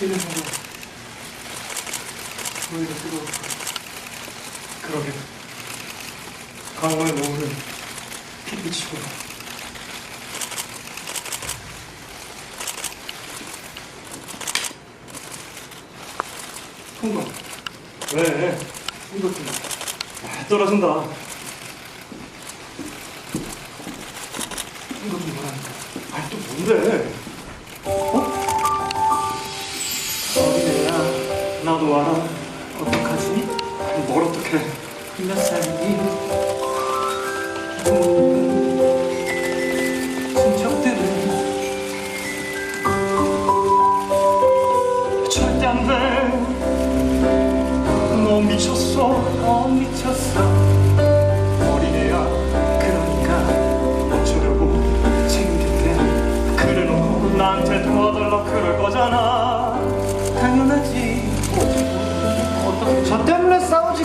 순간 오히려 뜨거웠고 그러게 강호의 노을은 빛비치고 통과 왜? 이것 좀 아, 떨어진다 이것 좀 뭐라니까 아니 또 뭔데? 어? 나도 알아 어떡하지? 뭘 어떡해 몇 살이 친척들은 절대 안돼 너 미쳤어 너 미쳤어. 어린애야 그러니까 어쩌려고 챙길게 그래놓고 나한테 도와달라 그럴 거잖아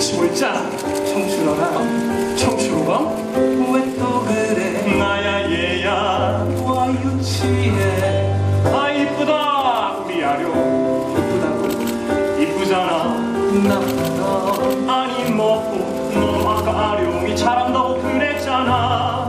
아영 일치고 있잖아 청춘아가 청춘아 왜또 그래? 나야 얘야. 와 유치해. 아 이쁘다. 우리 아령 이쁘다고. 이쁘잖아. 나보다. 아니 뭐고 너 아까 아룡이 잘한다고 그랬잖아